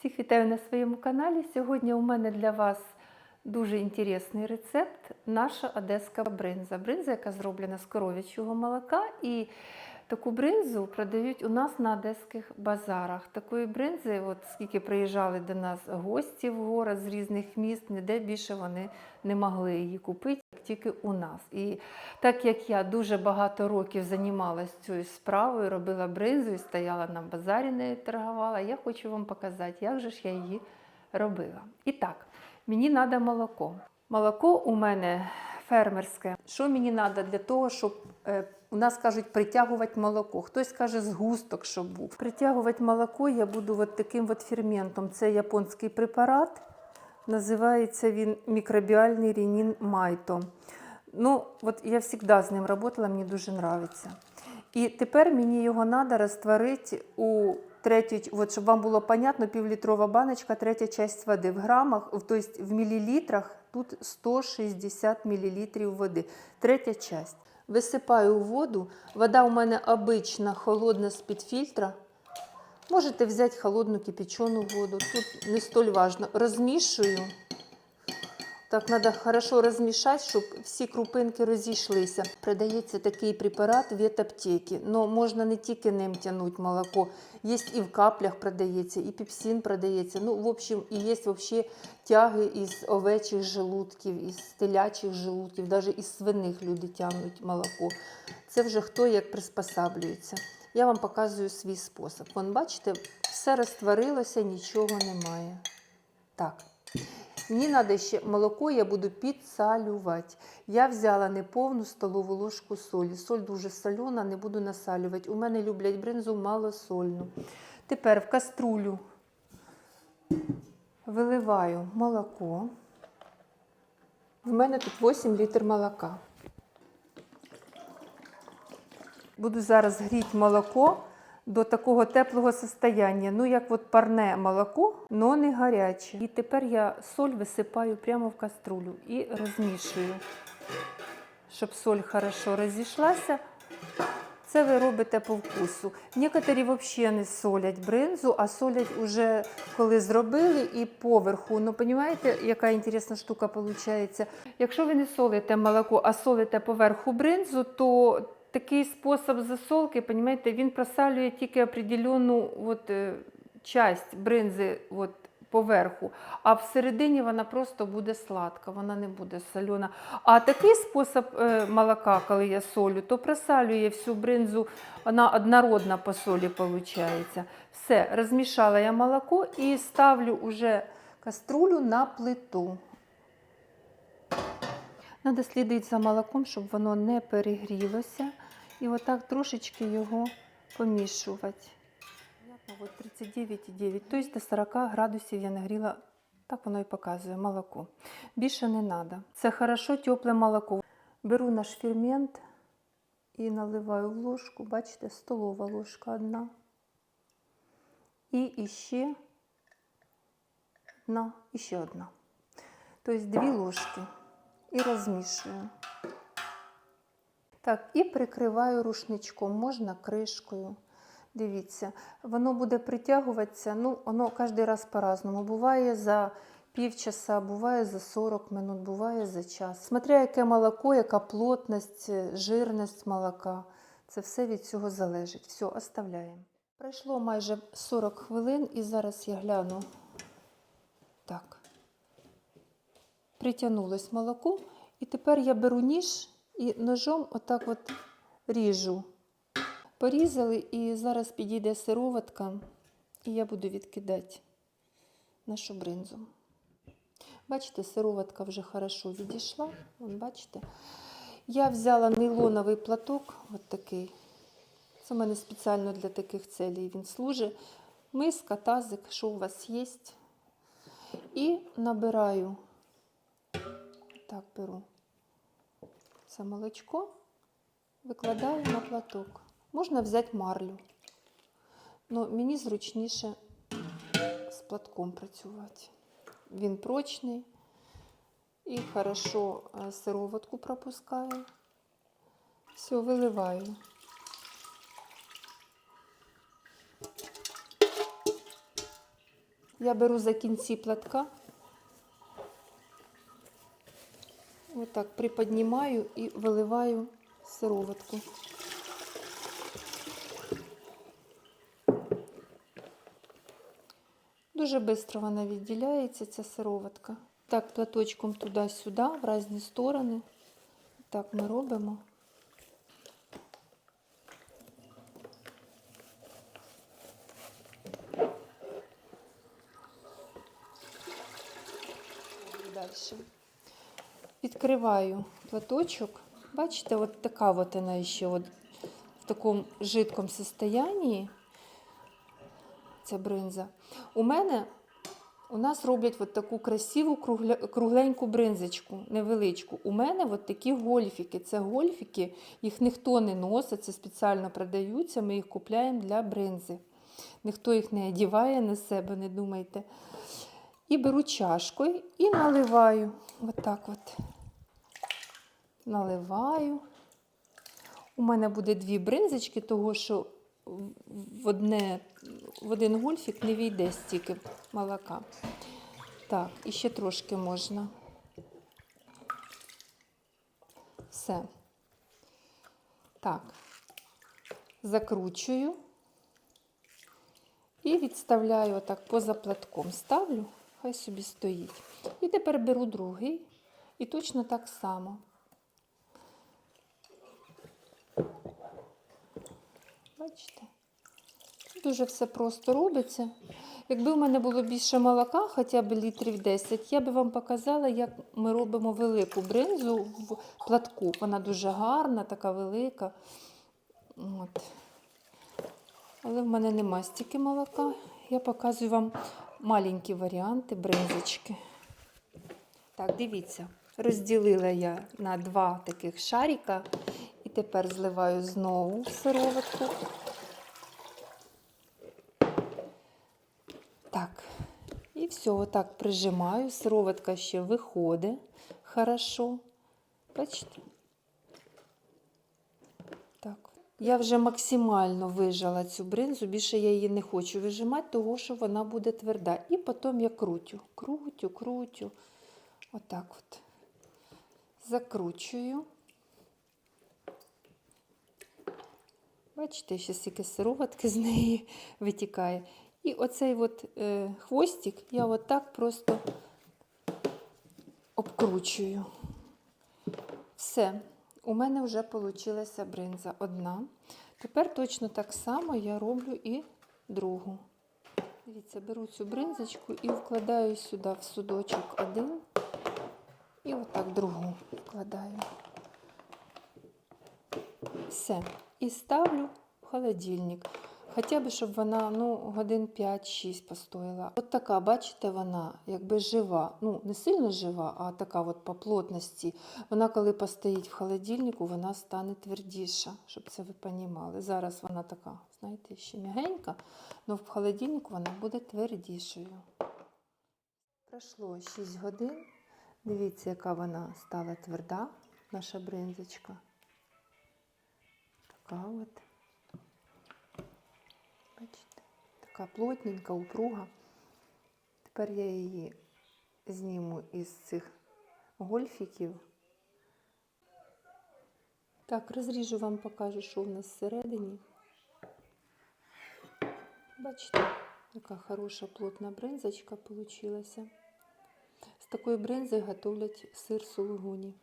Всіх вітаю на своєму каналі. Сьогодні у мене для вас дуже інтересний рецепт наша одеська бринза. Бринза, яка зроблена з коров'ячого молока. І таку бринзу продають у нас на одеських базарах. Такої бринзи, от скільки приїжджали до нас гості в город з різних міст, ніде більше вони не могли її купити, тільки у нас. І так як я дуже багато років займалася цією справою, робила бринзу і стояла на базарі, нею торгувала, я хочу вам показати, як же ж я її робила. І так, мені треба молоко. Молоко у мене фермерське. Що мені треба для того, щоб е, у нас кажуть притягувати молоко? Хтось каже згусток, щоб був. Притягувати молоко я буду от таким от ферментом. Це японський препарат. Називається він мікробіальний ренін майто. Ну, от я завжди з ним працювала, мені дуже подобається. І тепер мені його треба розтворити у третю, от щоб вам було понятно, півлітрова баночка, третя часть води в грамах, тобто в мілілітрах тут 160 мл води. Третя часть. Висипаю воду. Вода у мене обична, холодна з-під фільтра. Можете взяти холодну кипячену воду. Тут не столь важно. Розмішую. Так, треба хорошо розмішати, щоб всі крупинки розійшлися. Продається такий препарат в ветаптекі. Но можна не тільки ним тягнути молоко. Є і в каплях продається, і пепсин продається. Ну, в общем, і є взагалі тяги із овечих желудків, із телячих желудків, навіть із свиних люди тягнуть молоко. Це вже хто як приспосаблюється. Я вам показую свій спосіб. Вон, бачите, все розтворилося, нічого немає. Так. Мені треба ще молоко, я буду підсалювати. Я взяла неповну столову ложку солі. Соль дуже солена, не буду насалювати. У мене люблять бринзу малосольну. Тепер в каструлю виливаю молоко. В мене тут 8 літр молока. Буду зараз гріти молоко до такого теплого состояння, ну як от парне молоко, но не гаряче. І тепер я соль висипаю прямо в каструлю і розмішую, щоб соль хорошо розійшлася. Це ви робите по вкусу. Некоторі взагалі не солять бринзу, а солять уже коли зробили і поверху. Ну, розумієте, яка інтересна штука виходить? Якщо ви не солите молоко, а солите поверху бринзу, то такий спосіб засолки, розумієте, він просалює тільки определену от, е, часть бринзи от, поверху, а всередині вона просто буде сладка, вона не буде солена. А такий спосіб е, молока, коли я солю, то просалює всю бринзу, вона однородна по солі виходить. Все, розмішала я молоко і ставлю уже каструлю на плиту. Треба слідити за молоком, щоб воно не перегрілося. І отак трошечки його помішувати. От 39,9, тобто до 40 градусів я нагріла, так воно і показує молоко. Більше не треба. Це хорошо тепле молоко. Беру наш фермент і наливаю в ложку, бачите, столова ложка одна. І іще одна, ще одна. Тобто дві ложки і розмішую. Так, і прикриваю рушничком, можна кришкою. Дивіться, воно буде притягуватися, ну, воно кожен раз по-разному. Буває за півчаса, буває за 40 минут, буває за час. Смотря яке молоко, яка плотність, жирність молока. Це все від цього залежить. Все, оставляємо. Пройшло майже 40 хвилин і зараз я гляну. Так. Притягнулось молоко. І тепер я беру ніж і ножом отак от ріжу. Порізали, і зараз підійде сироватка, і я буду відкидати нашу бринзу. Бачите, сироватка вже хорошо відійшла. Вон, бачите? Я взяла нейлоновий платок, от такий. Це в мене спеціально для таких целей він служить. Миска, тазик, що у вас є. І набираю, так беру це молочко, викладаю на платок. Можна взяти марлю. але мені зручніше з платком працювати. Він прочний і хорошо е, сироватку пропускає. Все, виливаю. Я беру за кінці платка. Отак приподнімаю і виливаю сироватку. Дуже швидко вона відділяється, ця сироватка. Так, платочком туди-сюди, в різні сторони. Так ми робимо. Далі. Відкриваю платочок. Бачите, от така от вона ще от в такому жидкому состоянні. Ця бринза. У мене у нас роблять от таку красиву кругля, кругленьку бринзочку, невеличку. У мене от такі гольфіки. Це гольфіки, їх ніхто не носить, це спеціально продаються. Ми їх купуємо для бринзи. Ніхто їх не одіває на себе, не думайте. І беру чашкою і наливаю. Отак от. Наливаю. У мене буде дві бринзочки, того що в, одне, в один гольфік не війде стільки молока. Так, і ще трошки можна. Все. Так, закручую і відставляю отак поза платком. Ставлю, хай собі стоїть. І тепер беру другий і точно так само. Бачите? Дуже все просто робиться. Якби в мене було більше молока, хоча б літрів 10, я би вам показала, як ми робимо велику бринзу в платку. Вона дуже гарна, така велика. От. Але в мене нема стільки молока. Я показую вам маленькі варіанти бринзочки. Так, дивіться, розділила я на два таких шарика. І тепер зливаю знову сироватку. Так, і все, отак прижимаю. Сироватка ще виходить хорошо. Бачите? Так. Я вже максимально вижала цю бринзу, більше я її не хочу вижимати, тому що вона буде тверда. І потім я крутю, крутю, крутю. Отак от. Закручую. Бачите, ще стільки сироватки з неї витікає. І оцей от е, хвостик я отак просто обкручую. Все, у мене вже вийшла бринза одна. Тепер точно так само я роблю і другу. Дивіться, беру цю бринзочку і вкладаю сюди в судочок один. І отак другу вкладаю. Все. І ставлю в холодильник. Хоча б, щоб вона ну, годин 5-6 постояла. От така, бачите, вона якби жива. Ну, не сильно жива, а така от по плотності. Вона, коли постоїть в холодильнику, вона стане твердіша, щоб це ви розуміли. Зараз вона така, знаєте, ще м'ягенька, але в холодильнику вона буде твердішою. Пройшло 6 годин. Дивіться, яка вона стала тверда, наша бринзочка. Така от. Бачите, така плотненька, упруга. Тепер я її зніму із цих гольфіків. Так, розріжу вам, покажу, що в нас всередині. Бачите, яка хороша плотна бринзочка получилася. З такої бринзи готовлять сир сулугуні.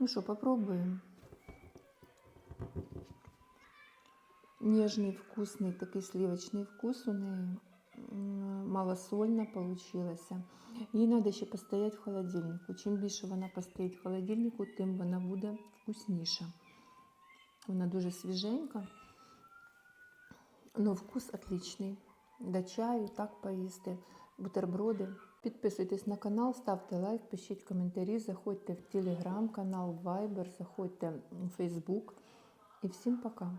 Ну что, попробуем. Нежный, вкусный, такой сливочный вкус у неї. М, Малосольна получилася. Їй треба ще постояти в холодильнику. Чим більше вона постоїть в холодильнику, тим вона буде вкусніша. Вона дуже свіженька, але вкус отличний. До чаю, так поїсти, бутерброди. Підписуйтесь на канал, ставте лайк, пишіть коментарі, заходьте в телеграм-канал, Вайбер, Viber, заходьте в Facebook. І всім пока!